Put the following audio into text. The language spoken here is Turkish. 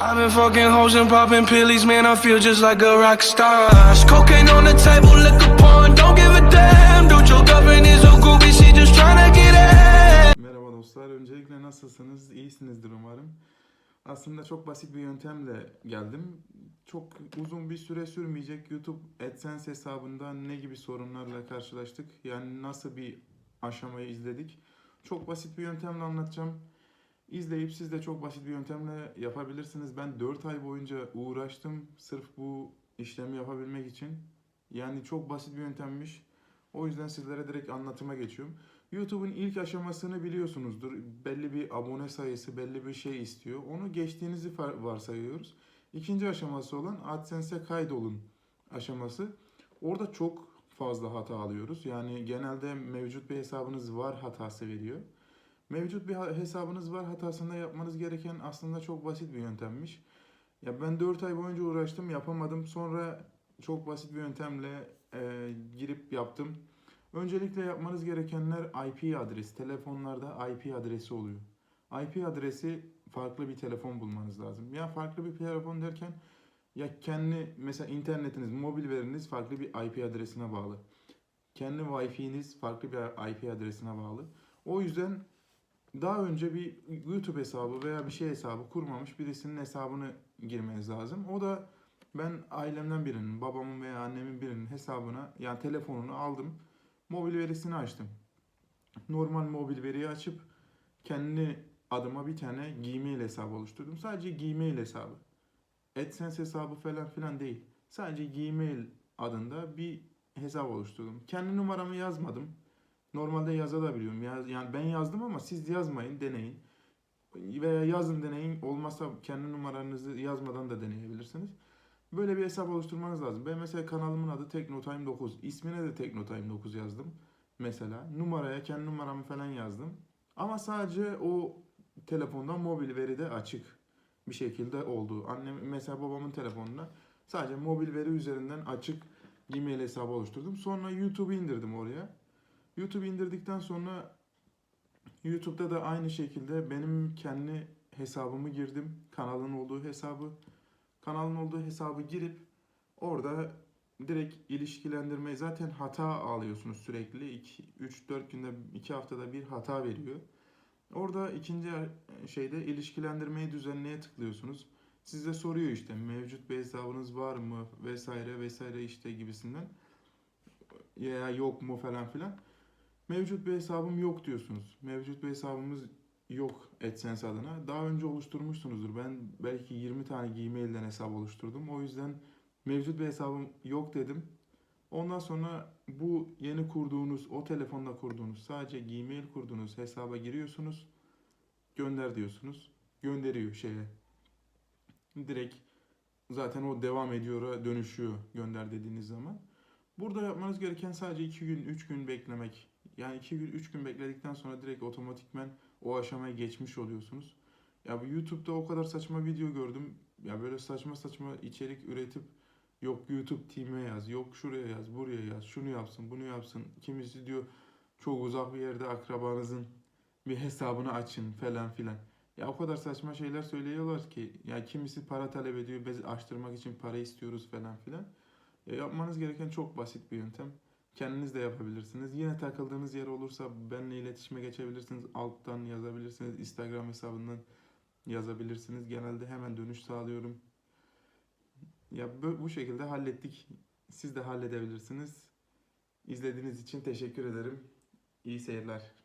I've been fucking hoes and popping pillies, man. I feel just like a rock star. Cocaine on the table, liquor porn, don't give a damn. Dude, your girlfriend is a groupie, she just tryna get it. Merhaba dostlar. Öncelikle nasılsınız? İyisinizdir umarım. Aslında çok basit bir yöntemle geldim. Çok uzun bir süre sürmeyecek. YouTube AdSense hesabında ne gibi sorunlarla karşılaştık? Yani nasıl bir aşamayı izledik? Çok basit bir yöntemle anlatacağım. İzleyip siz de çok basit bir yöntemle yapabilirsiniz. Ben 4 ay boyunca uğraştım sırf bu işlemi yapabilmek için. Yani çok basit bir yöntemmiş. O yüzden sizlere direkt anlatıma geçiyorum. YouTube'un ilk aşamasını biliyorsunuzdur. Belli bir abone sayısı, belli bir şey istiyor. Onu geçtiğinizi varsayıyoruz. İkinci aşaması olan AdSense'e kaydolun aşaması. Orada çok fazla hata alıyoruz. Yani genelde mevcut bir hesabınız var hatası veriyor. Mevcut bir hesabınız var hatasında yapmanız gereken aslında çok basit bir yöntemmiş. Ya ben 4 ay boyunca uğraştım yapamadım. Sonra çok basit bir yöntemle e, girip yaptım. Öncelikle yapmanız gerekenler IP adresi. Telefonlarda IP adresi oluyor. IP adresi farklı bir telefon bulmanız lazım. Ya farklı bir telefon derken ya kendi mesela internetiniz, mobil veriniz farklı bir IP adresine bağlı. Kendi Wi-Fi'niz farklı bir IP adresine bağlı. O yüzden daha önce bir YouTube hesabı veya bir şey hesabı kurmamış birisinin hesabını girmeniz lazım. O da ben ailemden birinin, babamın veya annemin birinin hesabına yani telefonunu aldım. Mobil verisini açtım. Normal mobil veriyi açıp kendi adıma bir tane Gmail hesabı oluşturdum. Sadece Gmail hesabı. AdSense hesabı falan filan değil. Sadece Gmail adında bir hesap oluşturdum. Kendi numaramı yazmadım. Normalde yazabiliyorum. Yaz, yani ben yazdım ama siz yazmayın, deneyin. Veya yazın deneyin. Olmazsa kendi numaranızı yazmadan da deneyebilirsiniz. Böyle bir hesap oluşturmanız lazım. Ben mesela kanalımın adı Teknotime 9. İsmine de Teknotime 9 yazdım. Mesela numaraya kendi numaramı falan yazdım. Ama sadece o telefondan mobil veride açık bir şekilde oldu. Annem mesela babamın telefonuna sadece mobil veri üzerinden açık Gmail hesabı oluşturdum. Sonra YouTube'u indirdim oraya. YouTube indirdikten sonra YouTube'da da aynı şekilde benim kendi hesabımı girdim. Kanalın olduğu hesabı. Kanalın olduğu hesabı girip orada direkt ilişkilendirmeyi zaten hata alıyorsunuz sürekli. 3-4 günde 2 haftada bir hata veriyor. Orada ikinci şeyde ilişkilendirmeyi düzenleye tıklıyorsunuz. Size soruyor işte mevcut bir hesabınız var mı vesaire vesaire işte gibisinden. Ya yok mu falan filan. Mevcut bir hesabım yok diyorsunuz. Mevcut bir hesabımız yok AdSense adına. Daha önce oluşturmuşsunuzdur. Ben belki 20 tane Gmail'den hesap oluşturdum. O yüzden mevcut bir hesabım yok dedim. Ondan sonra bu yeni kurduğunuz, o telefonda kurduğunuz, sadece Gmail kurduğunuz hesaba giriyorsunuz. Gönder diyorsunuz. Gönderiyor şeye. Direkt zaten o devam ediyor, dönüşüyor gönder dediğiniz zaman. Burada yapmanız gereken sadece 2 gün, 3 gün beklemek. Yani 2 gün, 3 gün bekledikten sonra direkt otomatikmen o aşamaya geçmiş oluyorsunuz. Ya bu YouTube'da o kadar saçma video gördüm. Ya böyle saçma saçma içerik üretip yok YouTube Team'e yaz, yok şuraya yaz, buraya yaz, şunu yapsın, bunu yapsın. Kimisi diyor çok uzak bir yerde akrabanızın bir hesabını açın falan filan. Ya o kadar saçma şeyler söylüyorlar ki ya kimisi para talep ediyor, biz açtırmak için para istiyoruz falan filan. Ya yapmanız gereken çok basit bir yöntem. Kendiniz de yapabilirsiniz. Yine takıldığınız yer olursa benimle iletişime geçebilirsiniz. Alttan yazabilirsiniz. Instagram hesabından yazabilirsiniz. Genelde hemen dönüş sağlıyorum. Ya bu, şekilde hallettik. Siz de halledebilirsiniz. İzlediğiniz için teşekkür ederim. İyi seyirler.